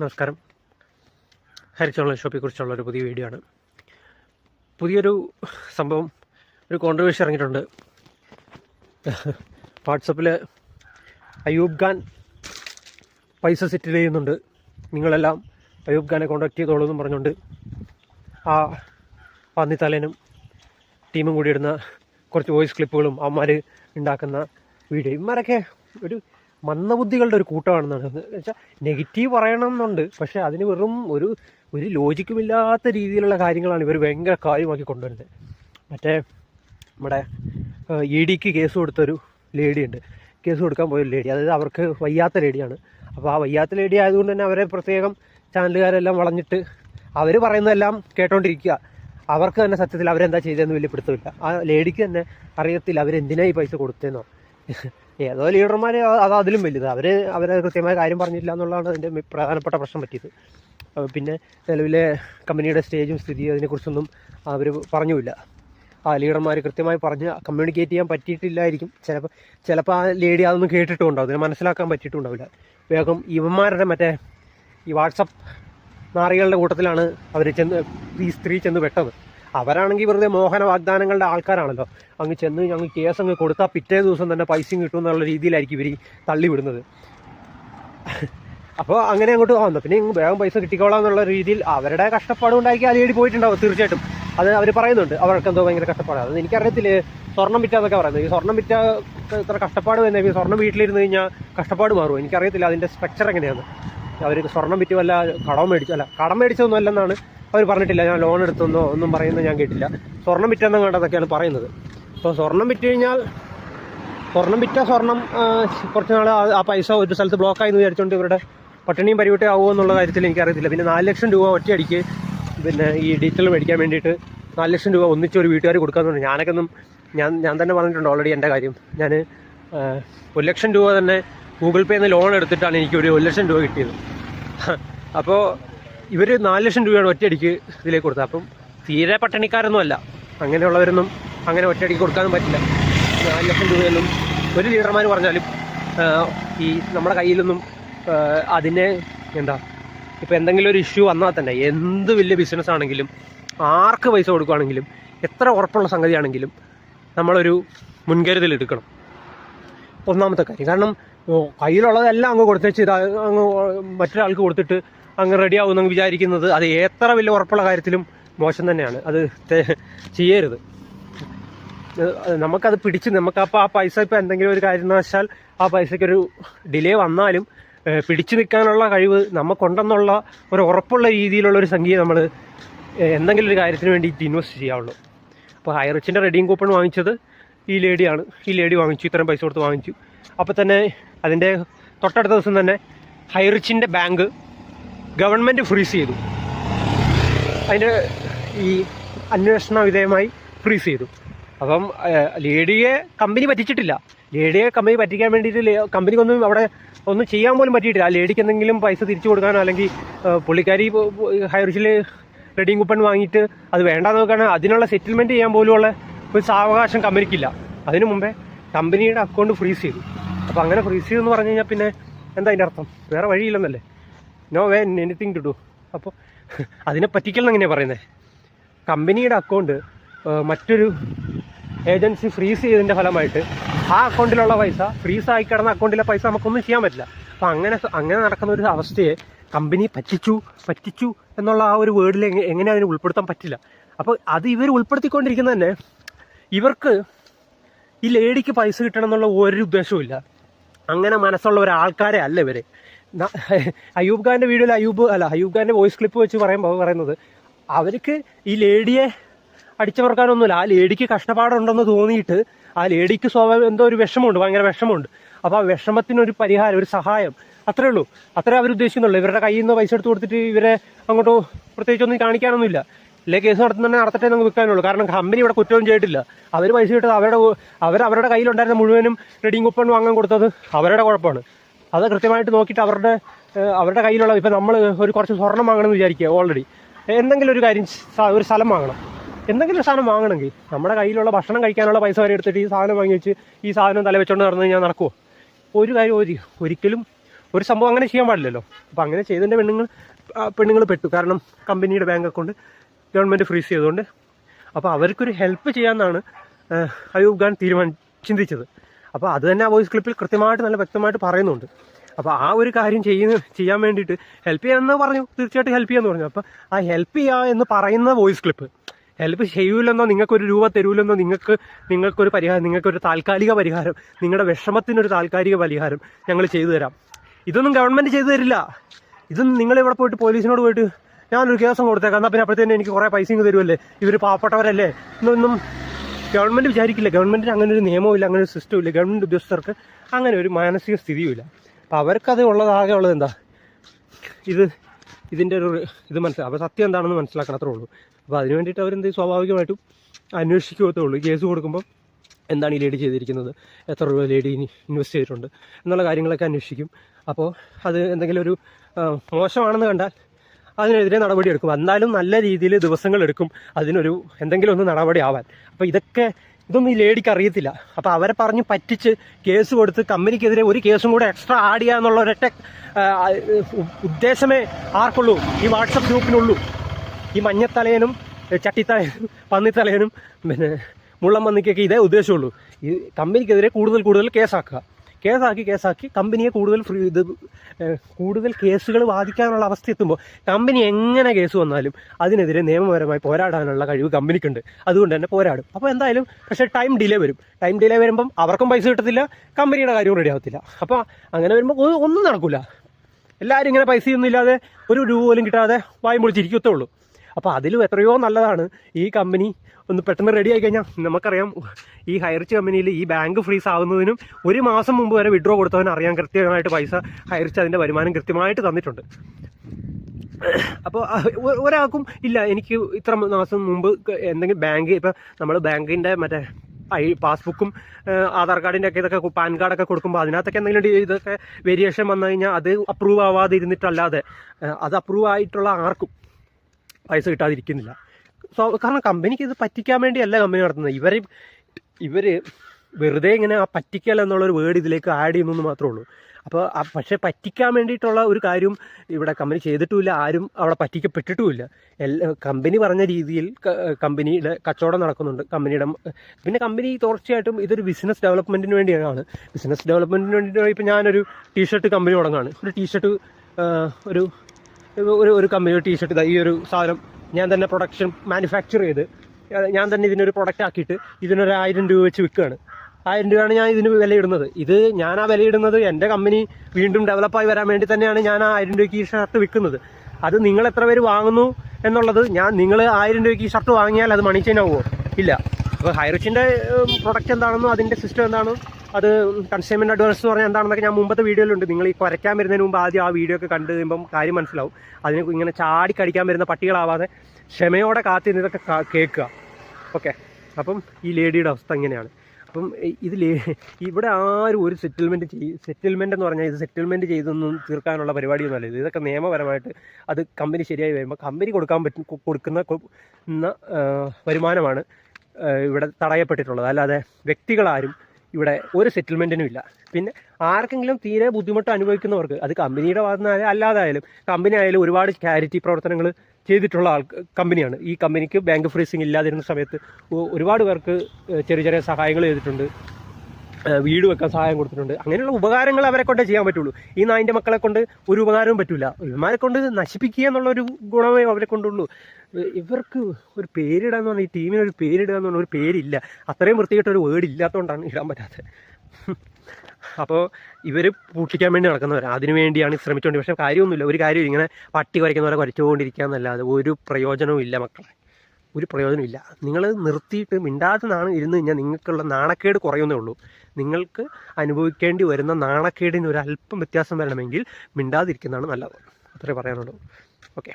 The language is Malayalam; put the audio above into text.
നമസ്കാരം. ഹരിച്ചോള ഷോപ്പിനെ കുറിച്ചുള്ള ഒരു പുതിയ വീഡിയോ ആണ്. പുതിയൊരു സംഭവം ഒരു കോൺട്രവേഴ്സി ഇറങ്ങിയിട്ടുണ്ട്. വാട്സപ്പിൽ അയൂബ് ഖാൻ പൈസ സെറ്റിൽ ചെയ്യുന്നുണ്ട്. നിങ്ങളെല്ലാം അയൂബ് ഖാനെ കോൺടാക്ട് ചെയ്തോളൂ എന്നും പറഞ്ഞുകൊണ്ട് ആ പന്നിത്തലേനും ടീമും കൂടി ഇടുന്ന കുറച്ച് വോയിസ് ക്ലിപ്പുകളും അവന്മാർ ഉണ്ടാക്കുന്ന വീഡിയോ. ഇവന്മാരൊക്കെ ഒരു മന്ദബുദ്ധികളുടെ ഒരു കൂട്ടമാണെന്നാണ്. വെച്ചാൽ നെഗറ്റീവ് പറയണം എന്നുണ്ട് പക്ഷേ അതിന് വെറും ഒരു ഒരു ലോജിക്കുമില്ലാത്ത രീതിയിലുള്ള കാര്യങ്ങളാണ് ഇവർ ഭയങ്കര കാര്യമാക്കി കൊണ്ടുവരുന്നത്. മറ്റേ നമ്മുടെ ഇ ഡിക്ക് കേസ് കൊടുത്തൊരു ലേഡിയുണ്ട്. കേസ് കൊടുക്കാൻ പോയൊരു ലേഡി. അതായത് അവർക്ക് വയ്യാത്ത ലേഡിയാണ്. അപ്പോൾ ആ വയ്യാത്ത ലേഡി ആയതുകൊണ്ട് തന്നെ അവരെ പ്രത്യേകം ചാനലുകാരെല്ലാം വളഞ്ഞിട്ട് അവർ പറയുന്നതെല്ലാം കേട്ടോണ്ടിരിക്കുക. അവർക്ക് തന്നെ സത്യത്തിൽ അവരെന്താ ചെയ്തതെന്ന് വലിയ പിടുത്തമില്ല. ആ ലേഡിക്ക് തന്നെ അറിയത്തില്ല അവരെന്തിനാ ഈ പൈസ കൊടുത്തതെന്നോ. ഏതോ ലീഡർമാർ അത് അതിലും വലുത്. അവർ അവരെ കൃത്യമായ കാര്യം പറഞ്ഞില്ല എന്നുള്ളതാണ് അതിന്റെ പ്രധാനപ്പെട്ട പ്രശ്നം പറ്റിയത്. പിന്നെ നിലവിലെ കമ്പനിയുടെ സ്റ്റേജും സ്ഥിതിയും അതിനെക്കുറിച്ചൊന്നും അവർ പറഞ്ഞുമില്ല ആ ലീഡർമാർ കൃത്യമായി പറഞ്ഞ് കമ്മ്യൂണിക്കേറ്റ് ചെയ്യാൻ പറ്റിയിട്ടില്ലായിരിക്കും. ചിലപ്പോൾ ചിലപ്പോൾ ആ ലേഡി അതൊന്നും കേട്ടിട്ടുണ്ടാവും. അതിനെ മനസ്സിലാക്കാൻ പറ്റിയിട്ടുണ്ടാവില്ല. വേഗം ഇവന്മാരുടെ മറ്റേ ഈ വാട്സപ്പ് നാറികളുടെ കൂട്ടത്തിലാണ് അവർ ചെന്ന് ഈ സ്ത്രീ ചെന്ന് പെട്ടത്. അവരാണെങ്കിൽ വെറുതെ മോഹന വാഗ്ദാനങ്ങളുടെ ആൾക്കാരാണല്ലോ. അങ്ങ് ചെന്ന് ഞങ്ങൾ കേസ് അങ്ങ് കൊടുത്താൽ പിറ്റേ ദിവസം തന്നെ പൈസയും കിട്ടും എന്നുള്ള രീതിയിലായിരിക്കും ഇവർ തള്ളിവിടുന്നത്. അപ്പോൾ അങ്ങനെ അങ്ങോട്ട് വന്നു പിന്നെ ഇങ്ങ് വേഗം പൈസ കിട്ടിക്കോളാം എന്നുള്ള രീതിയിൽ അവരുടെ കഷ്ടപ്പാട് ഉണ്ടാക്കി അലിയടി പോയിട്ടുണ്ടാവും തീർച്ചയായിട്ടും. അത് അവർ പറയുന്നുണ്ട്. അവർക്ക് എന്തോ ഭയങ്കര കഷ്ടപ്പാടാണ് അത് എനിക്കറിയത്തില്ല. സ്വർണം വിറ്റാന്നൊക്കെ പറയുന്നത്. ഈ സ്വർണം വിറ്റ ഇത്ര കഷ്ടപ്പാട് വന്നെ ഈ സ്വർണം വീട്ടിലിരുന്ന് കഴിഞ്ഞാൽ കഷ്ടപ്പാട് മാറും. എനിക്കറിയത്തില്ല അതിന്റെ സ്ട്രക്ചർ എങ്ങനെയാണ്. അവർ സ്വർണം വിറ്റ് വല്ല കടം മേടിച്ചു അല്ല കടം മേടിച്ചതൊന്നും അല്ലെന്നാണ് അവർ പറഞ്ഞിട്ടില്ല ഞാൻ ലോൺ എടുത്തെന്നോ ഒന്നും പറയുന്നത് ഞാൻ കേട്ടില്ല. സ്വർണം വിറ്റെന്നും കണ്ടതൊക്കെയാണ് പറയുന്നത്. അപ്പോൾ സ്വർണം വിറ്റ് കഴിഞ്ഞാൽ സ്വർണം വിറ്റ സ്വർണം കുറച്ച് നാൾ ആ പൈസ ഒരു സ്ഥലത്ത് ബ്ലോക്കായി എന്ന് വിചാരിച്ചുകൊണ്ട് ഇവരുടെ പട്ടിണിയും പരിവട്ടേ ആവുമോ എന്നുള്ള കാര്യത്തിൽ എനിക്കറിയത്തില്ല പിന്നെ നാല് ലക്ഷം രൂപ ഒറ്റയടിക്ക് പിന്നെ ഈ ഡീറ്റെയിൽ മേടിക്കാൻ വേണ്ടിയിട്ട് നാല് ലക്ഷം രൂപ ഒന്നിച്ച് ഒരു വീട്ടുകാർ കൊടുക്കാമെന്നുണ്ട് ഞാനൊക്കെ ഒന്നും ഞാൻ ഞാൻ തന്നെ പറഞ്ഞിട്ടുണ്ട് ഓൾറെഡി എന്റെ കാര്യം. ഞാൻ ഒരു ലക്ഷം രൂപ തന്നെ ഗൂഗിൾ പേ നിന്ന് ലോൺ എടുത്തിട്ടാണ് എനിക്ക് ഒരു ഒരു ലക്ഷം രൂപ കിട്ടിയത്. അപ്പോൾ ഇവർ നാല് ലക്ഷം രൂപയാണ് ഒറ്റയടിക്ക് ഇതിലേക്ക് കൊടുത്തത്. അപ്പം തീരെ പട്ടണിക്കാരൊന്നും അല്ല അങ്ങനെയുള്ളവരൊന്നും അങ്ങനെ ഒറ്റയടിക്ക് കൊടുക്കാനും പറ്റില്ല. നാല് ലക്ഷം രൂപയൊന്നും ഒരു ലീഡർമാർ പറഞ്ഞാലും ഈ നമ്മുടെ കയ്യിലൊന്നും അതിനെ എന്താ ഇപ്പം എന്തെങ്കിലും ഒരു ഇഷ്യൂ വന്നാൽ തന്നെ എന്ത് വലിയ ബിസിനസ് ആണെങ്കിലും ആർക്ക് പൈസ കൊടുക്കുകയാണെങ്കിലും എത്ര ഉറപ്പുള്ള സംഗതിയാണെങ്കിലും നമ്മളൊരു മുൻകരുതൽ എടുക്കണം. ഒന്നാമത്തെ കാര്യം. കാരണം കയ്യിലുള്ളതെല്ലാം അങ്ങ് കൊടുത്തേച്ച് ഇത് അങ്ങ് മറ്റൊരാൾക്ക് കൊടുത്തിട്ട് അങ്ങ് റെഡി ആവുമെന്ന് വിചാരിക്കുന്നത് അത് എത്ര വലിയ ഉറപ്പുള്ള കാര്യത്തിലും മോശം തന്നെയാണ്. അത് ചെയ്യരുത്. നമുക്കത് പിടിച്ച് നമുക്ക് അപ്പോൾ ആ പൈസ ഇപ്പോൾ എന്തെങ്കിലും ഒരു കാര്യം വെച്ചാൽ ആ പൈസയ്ക്കൊരു ഡിലേ വന്നാലും പിടിച്ചു നിൽക്കാനുള്ള കഴിവ് നമുക്കുണ്ടെന്നുള്ള ഒരു ഉറപ്പുള്ള രീതിയിലുള്ള ഒരു സംഖ്യ നമ്മൾ എന്തെങ്കിലും ഒരു കാര്യത്തിന് വേണ്ടിയിട്ട് ഇൻവെസ്റ്റ് ചെയ്യാവുള്ളൂ. അപ്പോൾ ഹൈറിച്ചിന്റെ റെഡിയും കൂപ്പൺ വാങ്ങിച്ചത് ഈ ലേഡിയാണ് ഈ ലേഡി വാങ്ങിച്ചു ഇത്രയും പൈസ കൊടുത്ത് വാങ്ങിച്ചു. അപ്പോൾ തന്നെ അതിന്റെ തൊട്ടടുത്ത ദിവസം തന്നെ ഹൈറിച്ചിന്റെ ബാങ്ക് ഗവൺമെന്റ് ഫ്രീസ് ചെയ്തു. അതിന്റെ ഈ അന്വേഷണ വിധേയമായി ഫ്രീസ് ചെയ്തു. അപ്പം ലേഡിയെ കമ്പനി പറ്റിച്ചിട്ടില്ല. ലേഡിയെ കമ്പനി പറ്റിക്കാൻ വേണ്ടിയിട്ട് കമ്പനിക്കൊന്നും അവിടെ ഒന്നും ചെയ്യാൻ പോലും പറ്റിയിട്ടില്ല. ആ ലേഡിക്ക് എന്തെങ്കിലും പൈസ തിരിച്ചു കൊടുക്കാനോ അല്ലെങ്കിൽ പുള്ളിക്കാരി ഹൈറിച്ചിൽ റെഡിങ് കൂപ്പൺ വാങ്ങിയിട്ട് അത് വേണ്ടാന്ന് നോക്കുകയാണ്. അതിനുള്ള സെറ്റിൽമെന്റ് ചെയ്യാൻ പോലുമുള്ള ഒരു സാവകാശം കമ്പനിക്കില്ല അതിനു മുമ്പേ കമ്പനിയുടെ അക്കൗണ്ട് ഫ്രീസ് ചെയ്തു. അപ്പോൾ അങ്ങനെ ഫ്രീസ് ചെയ്തു എന്ന് പറഞ്ഞു കഴിഞ്ഞാൽ പിന്നെ എന്താ അതിന്റെ അർത്ഥം? വേറെ വഴിയില്ലെന്നല്ലേ? No way anything to do അപ്പോൾ അതിനെ പറ്റിക്കലെന്ന് എങ്ങനെയാണ് പറയുന്നത്. കമ്പനിയുടെ അക്കൗണ്ട് മറ്റൊരു ഏജൻസി ഫ്രീസ് ചെയ്തതിന്റെ ഫലമായിട്ട് ആ അക്കൗണ്ടിലുള്ള പൈസ ഫ്രീസ് ആയി കിടന്ന അക്കൗണ്ടിലെ പൈസ നമുക്കൊന്നും ചെയ്യാൻ പറ്റില്ല. അപ്പം അങ്ങനെ അങ്ങനെ നടക്കുന്ന ഒരു അവസ്ഥയെ കമ്പനി പറ്റിച്ചു പറ്റിച്ചു എന്നുള്ള ആ ഒരു വേർഡിൽ എങ്ങനെ അതിനെ ഉൾപ്പെടുത്താൻ പറ്റില്ല. അപ്പോൾ അത് ഇവർ ഉൾപ്പെടുത്തിക്കൊണ്ടിരിക്കുന്നത് തന്നെ ഇവർക്ക് ഈ ലേഡിക്ക് പൈസ കിട്ടണം എന്നുള്ള ഒരു ഉദ്ദേശവും ഇല്ല അങ്ങനെ മനസ്സുള്ള ഒരാൾക്കാരെ അല്ല ഇവർ. ന- ഖാന്റെ വീഡിയോയിൽ അയ്യൂബ് അല്ല അയ്യൂബ് ഖാന്റെ വോയിസ് ക്ലിപ്പ് വെച്ച് പറയുമ്പോൾ പറയുന്നത് അവർക്ക് ഈ ലേഡിയെ അടിച്ചമർക്കാനൊന്നുമില്ല ആ ലേഡിക്ക് കഷ്ടപ്പാടുണ്ടെന്ന് തോന്നിയിട്ട് ആ ലേഡിക്ക് സ്വാഭാവികം എന്തോ ഒരു വിഷമമുണ്ട് ഭയങ്കര വിഷമമുണ്ട്. അപ്പോൾ ആ വിഷമത്തിനൊരു പരിഹാരം ഒരു സഹായം അത്രേ ഉള്ളൂ. അത്രേ അവർ ഉദ്ദേശിക്കുന്നുള്ളൂ. ഇവരുടെ കയ്യിൽ നിന്ന് പൈസ എടുത്ത് കൊടുത്തിട്ട് ഇവരെ അങ്ങോട്ടോ പ്രത്യേകിച്ചൊന്നും കാണിക്കാനൊന്നുമില്ല. ഇല്ലേ കേസ് നടത്തുന്നുണ്ടെങ്കിൽ നടത്തട്ടെ നമുക്ക് വെക്കാനുള്ളൂ കാരണം കമ്പനി ഇവിടെ കുറ്റവും ചെയ്തിട്ടില്ല. അവർ പൈസ കിട്ടത് അവരുടെ അവർ അവരുടെ കയ്യിലുണ്ടായിരുന്ന മുഴുവനും റെഡിങ് കുപ്പൺ വാങ്ങാൻ കൊടുത്തത് അവരുടെ കുഴപ്പമാണ്. അത് കൃത്യമായിട്ട് നോക്കിയിട്ട് അവരുടെ അവരുടെ കയ്യിലുള്ള ഇപ്പം നമ്മൾ ഒരു കുറച്ച് സ്വർണം വാങ്ങണമെന്ന് വിചാരിക്കുക ഓൾറെഡി എന്തെങ്കിലും ഒരു കാര്യം ഒരു സ്ഥലം വാങ്ങണം. എന്തെങ്കിലും സാധനം വാങ്ങണമെങ്കിൽ നമ്മുടെ കയ്യിലുള്ള ഭക്ഷണം കഴിക്കാനുള്ള പൈസ വരെ എടുത്തിട്ട് ഈ സാധനം വാങ്ങി വെച്ച് ഈ സാധനം തല വെച്ചോണ്ട് നടന്നു കഴിഞ്ഞാൽ നടക്കുമോ ഒരു കാര്യം ഒരു ഒരിക്കലും ഒരു സംഭവം അങ്ങനെ ചെയ്യാൻ പാടില്ലല്ലോ. അപ്പോൾ അങ്ങനെ ചെയ്തതിന്റെ പെണ്ണുങ്ങൾ പെണ്ണുങ്ങൾ പെട്ടു. കാരണം കമ്പനിയുടെ ബാങ്ക് അക്കൗണ്ട് ഗവൺമെന്റ് ഫ്രീസ് ചെയ്തുകൊണ്ട് അപ്പോൾ അവർക്കൊരു ഹെൽപ്പ് ചെയ്യാമെന്നാണ് അയൂബ് ഖാൻ തീരുമാനം ചിന്തിച്ചത്. അപ്പോൾ അത് തന്നെ ആ വോയിസ് ക്ലിപ്പിൽ കൃത്യമായിട്ട് നല്ല വ്യക്തമായിട്ട് പറയുന്നുണ്ട്. അപ്പോൾ ആ ഒരു കാര്യം ചെയ്യുന്ന ചെയ്യാൻ വേണ്ടിയിട്ട് ഹെൽപ്പ് ചെയ്യാമെന്ന് പറഞ്ഞു. തീർച്ചയായിട്ടും ഹെൽപ്പ് ചെയ്യാമെന്ന് പറഞ്ഞു. അപ്പോൾ ആ ഹെൽപ്പ് ചെയ്യുക എന്ന് പറയുന്ന വോയിസ് ക്ലിപ്പ് ഹെൽപ്പ് ചെയ്യൂലെന്നോ നിങ്ങൾക്കൊരു രൂപ തരൂലെന്നോ നിങ്ങൾക്ക് നിങ്ങൾക്കൊരു പരിഹാരം നിങ്ങൾക്കൊരു താൽക്കാലിക പരിഹാരം നിങ്ങളുടെ വിഷമത്തിനൊരു താൽക്കാലിക പരിഹാരം ഞങ്ങൾ ചെയ്തു തരാം. ഇതൊന്നും ഗവൺമെന്റ് ചെയ്തു തരില്ല. ഇതൊന്നും നിങ്ങൾ ഇവിടെ പോയിട്ട് പോലീസിനോട് പോയിട്ട് ഞാനൊരു കേസം കൊടുത്തേക്കാം. എന്നാൽ പിന്നെ അപ്പോഴത്തേനും എനിക്ക് കുറേ പൈസ ഇങ്ങ് തരുമല്ലേ ഇവർ പാവപ്പെട്ടവരല്ലേ? എന്നൊന്നും ഗവൺമെന്റ് വിചാരിക്കില്ല. ഗവൺമെന്റിന് അങ്ങനെ ഒരു നിയമവും ഇല്ല അങ്ങനെ ഒരു സിസ്റ്റവും ഇല്ല ഗവൺമെന്റ് ഉദ്യോഗസ്ഥർക്ക് അങ്ങനെ ഒരു മാനസിക സ്ഥിതിയുമില്ല. അപ്പോൾ അവർക്കത് ഉള്ളതാകെ ഉള്ളത് എന്താ? ഇത് ഇതിന്റെ ഒരു ഇത് മനസ്സിലാക്കും അപ്പോൾ സത്യം എന്താണെന്ന് മനസ്സിലാക്കണം അത്രേ ഉള്ളൂ. അപ്പോൾ അതിന് വേണ്ടിയിട്ട് അവരെന്ത്? സ്വാഭാവികമായിട്ടും അന്വേഷിക്കുകത്തേ ഉള്ളൂ. കേസ് കൊടുക്കുമ്പോൾ എന്താണ് ഈ ലേഡി ചെയ്തിരിക്കുന്നത്? എത്ര രൂപ ലേഡി ഇൻവെസ്റ്റ് ചെയ്തിട്ടുണ്ട്? എന്നുള്ള കാര്യങ്ങളൊക്കെ അന്വേഷിക്കും. അപ്പോൾ അത് എന്തെങ്കിലും ഒരു മോശമാണെന്ന് കണ്ടാൽ അതിനെതിരെ നടപടി എടുക്കും. എന്നാലും നല്ല രീതിയിൽ ദിവസങ്ങൾ എടുക്കും. അതിനൊരു എന്തെങ്കിലും ഒന്ന് നടപടി ആവാൻ. അപ്പോൾ ഇതൊക്കെ ഇതൊന്നും ഈ ലേഡിക്ക് അറിയത്തില്ല. അപ്പോൾ അവരെ പറഞ്ഞ് പറ്റിച്ച് കേസ് കൊടുത്ത് കമ്പനിക്കെതിരെ ഒരു കേസും കൂടെ എക്സ്ട്രാ ആഡ് ചെയ്യുക എന്നുള്ള ഒരൊറ്റ ഉദ്ദേശമേ ആർക്കുള്ളൂ. ഈ വാട്സപ്പ് ഗ്രൂപ്പിനുള്ളൂ. ഈ മഞ്ഞത്തലയനും ചട്ടിത്തലയനും പന്നിത്തലയനും പിന്നെ മുള്ളം പന്നിക്കൊക്കെ ഇതേ ഉദ്ദേശമുള്ളൂ. ഈ കമ്പനിക്കെതിരെ കൂടുതൽ കൂടുതൽ കേസാക്കുക. കേസാക്കി കേസാക്കി കമ്പനിയെ കൂടുതൽ ഫ്രീ ഇത് കൂടുതൽ കേസുകൾ വാദിക്കാനുള്ള അവസ്ഥ എത്തുമ്പോൾ കമ്പനി എങ്ങനെ കേസ് വന്നാലും അതിനെതിരെ നിയമപരമായി പോരാടാനുള്ള കഴിവ് കമ്പനിക്കുണ്ട്. അതുകൊണ്ട് തന്നെ പോരാടും. അപ്പോൾ എന്തായാലും പക്ഷേ ടൈം ഡിലേ വരും. ടൈം ഡിലേ വരുമ്പം അവർക്കും പൈസ കിട്ടത്തില്ല കമ്പനിയുടെ കാര്യവും റെഡി ആവത്തില്ല. അപ്പോൾ അങ്ങനെ വരുമ്പോൾ ഒന്നും നടക്കില്ല എല്ലാവരും ഇങ്ങനെ പൈസയൊന്നും ഇല്ലാതെ ഒരു രൂപ പോലും കിട്ടാതെ വായും പൊളിച്ചിരിക്കത്തേ ഉള്ളൂ. അപ്പോൾ അതിലും എത്രയോ നല്ലതാണ്. ഈ കമ്പനി ഒന്ന് പെട്ടെന്ന് റെഡി ആയി കഴിഞ്ഞാൽ നമുക്കറിയാം ഈ ഹൈറിച്ച് കമ്പനിയിൽ ഈ ബാങ്ക് ഫ്രീസ് ആവുന്നതിനും ഒരു മാസം മുമ്പ് വരെ വിഡ്രോ കൊടുത്തവൻ അറിയാം. കൃത്യമായിട്ട് പൈസ ഹൈറിച്ച് അതിന്റെ വരുമാനം കൃത്യമായിട്ട് തന്നിട്ടുണ്ട്. അപ്പോൾ ഒരാൾക്കും ഇല്ല. എനിക്ക് ഇത്ര മാസം മുമ്പ് എന്തെങ്കിലും ബാങ്ക് ഇപ്പം നമ്മൾ ബാങ്കിന്റെ മറ്റേ ഐ പാസ്ബുക്കും ആധാർ കാർഡിന്റെ ഒക്കെ ഇതൊക്കെ പാൻ കാർഡൊക്കെ കൊടുക്കുമ്പോൾ അതിനകത്തൊക്കെ എന്തെങ്കിലും ഇതൊക്കെ വേരിയേഷൻ വന്നു കഴിഞ്ഞാൽ അത് അപ്രൂവ് ആവാതെ ഇരുന്നിട്ടല്ലാതെ ഏഹ്, അത് അപ്രൂവ് ആയിട്ടുള്ള ആർക്കും പൈസ കിട്ടാതിരിക്കുന്നില്ല. സോ കാരണം കമ്പനിക്ക് ഇത് പറ്റിക്കാൻ വേണ്ടിയല്ല കമ്പനി നടത്തുന്നത്. ഇവർ ഇവർ വെറുതെ ഇങ്ങനെ ആ പറ്റിക്കൽ എന്നുള്ളൊരു വേർഡ് ഇതിലേക്ക് ആഡ് ചെയ്യുന്നു മാത്രമേ ഉള്ളൂ. അപ്പോൾ പക്ഷേ പറ്റിക്കാൻ വേണ്ടിയിട്ടുള്ള ഒരു കാര്യം ഇവിടെ കമ്പനി ചെയ്തിട്ടുമില്ല. ആരും അവിടെ പറ്റിക്കപ്പെട്ടിട്ടുമില്ല. എല്ലാ കമ്പനി പറഞ്ഞ രീതിയിൽ കമ്പനിയുടെ കച്ചവടം നടക്കുന്നുണ്ട്. കമ്പനിയുടെ പിന്നെ കമ്പനി തീർച്ചയായിട്ടും ഇതൊരു ബിസിനസ് ഡെവലപ്മെന്റിന് വേണ്ടിയാണ്. ബിസിനസ് ഡെവലപ്മെന്റിന് വേണ്ടിയിട്ട് ഇപ്പോൾ ഞാനൊരു ടീഷർട്ട് കമ്പനി തുടങ്ങാണ്. ഒരു ടീഷർട്ട് ഒരു ഒരു ഒരു കമ്പനി ടീഷർട്ട് ഇതാ ഈ ഒരു സാധനം ഞാൻ തന്നെ പ്രൊഡക്ഷൻ മാനുഫാക്ചർ ചെയ്ത് ഞാൻ- തന്നെ ഇതിനൊരു പ്രൊഡക്റ്റ് ആക്കിയിട്ട് ഇതിനൊരു ആയിരം രൂപ വെച്ച് വിൽക്കുകയാണ്. ആയിരം രൂപയാണ് ഞാൻ ഇതിന് വിലയിടുന്നത്. ഇത് ഞാൻ ആ വിലയിടുന്നത് എന്റെ കമ്പനി വീണ്ടും ഡെവലപ്പായി വരാൻ വേണ്ടി തന്നെയാണ് ഞാൻ ആ ആയിരം രൂപയ്ക്ക് ഈ ഷർട്ട് വിൽക്കുന്നത്. അത് നിങ്ങൾ എത്ര പേര് വാങ്ങുന്നു എന്നുള്ളത് ഞാൻ നിങ്ങൾ ആയിരം രൂപയ്ക്ക് ഈ ഷർട്ട് വാങ്ങിയാൽ അത് മണി ചെയിൻ ആവുമോ? ഇല്ല. അപ്പോൾ ഹൈറിച്ചിന്റെ പ്രൊഡക്റ്റ് എന്താണെന്നോ അതിന്റെ സിസ്റ്റം എന്താണോ അത് കൺസ്യൂമർ അഡ്വാൻസ് എന്ന് പറഞ്ഞാൽ എന്താണെന്നൊക്കെ ഞാൻ മുമ്പത്തെ വീഡിയോയിലുണ്ട്. നിങ്ങൾ ഈ കുരയ്ക്കാൻ വരുന്നതിന് മുമ്പ് ആദ്യം ആ വീഡിയോ ഒക്കെ കണ്ടു കഴിയുമ്പം കാര്യം മനസ്സിലാവും. അതിന് ഇങ്ങനെ ചാടി കടിക്കാൻ വരുന്ന പട്ടികളാവാതെ ക്ഷമയോടെ കാത്തി ഇതൊക്കെ കാ- കേൾക്കുക. ഓക്കെ അപ്പം ഈ ലേഡിയുടെ അവസ്ഥ ഇങ്ങനെയാണ്. അപ്പം ഇത് ഇവിടെ ആരും ഒരു സെറ്റിൽമെന്റ് ചെയ് സെറ്റിൽമെന്റ് എന്ന് പറഞ്ഞാൽ ഇത് സെറ്റിൽമെന്റ് ചെയ്തൊന്നും തീർക്കാനുള്ള പരിപാടിയൊന്നുമല്ല. ഇത് ഇതൊക്കെ നിയമപരമായിട്ട് അത് കമ്പനി ശരിയായി വരുമ്പോൾ കമ്പനി കൊടുക്കാൻ പറ്റും കൊടുക്കുന്ന വരുമാനമാണ് ഇവിടെ തടയപ്പെട്ടിട്ടുള്ളത്. അല്ലാതെ വ്യക്തികളാരും ഇവിടെ ഒരു സെറ്റിൽമെന്റിനും ഇല്ല. പിന്നെ ആർക്കെങ്കിലും തീരെ ബുദ്ധിമുട്ട് അനുഭവിക്കുന്നവർക്ക് അത് കമ്പനിയുടെ ഭാഗത്തുനിന്നായാലും അല്ലാതായാലും കമ്പനി ആയാലും ഒരുപാട് ചാരിറ്റി പ്രവർത്തനങ്ങൾ ചെയ്തിട്ടുള്ള ആൾ കമ്പനിയാണ് ഈ കമ്പനിക്ക് ബാങ്ക് ഫ്രീസിങ് ഇല്ലാതിരുന്ന സമയത്ത് ഒരുപാട് പേർക്ക് ചെറിയ ചെറിയ സഹായങ്ങൾ ചെയ്തിട്ടുണ്ട്. വീട് വെക്കാൻ സഹായം കൊടുത്തിട്ടുണ്ട്. അങ്ങനെയുള്ള ഉപകാരങ്ങൾ അവരെ കൊണ്ടേ ചെയ്യാൻ പറ്റുള്ളൂ. ഈ നായിന്റെ മക്കളെ കൊണ്ട് ഒരു ഉപകാരവും പറ്റില്ല ഇവന്മാരെ കൊണ്ട് നശിപ്പിക്കുക എന്നുള്ള ഒരു ഗുണമേ അവരെ കൊണ്ടുള്ളൂ. ഇവർക്ക് ഒരു പേരിടുക എന്ന് പറഞ്ഞാൽ ഈ ടീമിന് ഒരു പേരിടുക എന്ന് പറഞ്ഞാൽ ഒരു പേരില്ല. അത്രയും വൃത്തികെട്ട ഒരു വേർഡ് ഇല്ലാത്തതുകൊണ്ടാണ് ഇടാൻ പറ്റാത്തത്. അപ്പോൾ ഇവർ പൂട്ടിക്കാൻ വേണ്ടി നടക്കുന്നവർ അതിനു വേണ്ടിയാണ് ശ്രമിച്ചുകൊണ്ട് പക്ഷേ കാര്യമൊന്നുമില്ല. ഒരു കാര്യം ഇങ്ങനെ പട്ടി കുരയ്ക്കുന്നവരെ കുരച്ചുകൊണ്ടിരിക്കുക എന്നല്ലാതെ ഒരു പ്രയോജനവും ഇല്ല മക്കളെ. ഒരു പ്രയോജനമില്ല. നിങ്ങൾ നിർത്തിയിട്ട് മിണ്ടാതെ നാണം ഇരുന്ന് കഴിഞ്ഞാൽ നിങ്ങൾക്കുള്ള നാണക്കേട് കുറയുന്നേ ഉള്ളൂ. നിങ്ങൾക്ക് അനുഭവിക്കേണ്ടി വരുന്ന നാണക്കേടിന് ഒരു അല്പം വ്യത്യാസം വരണമെങ്കിൽ മിണ്ടാതിരിക്കുന്നതാണ് നല്ലത്. അത്രേ പറയാനുള്ളൂ. ഓക്കെ.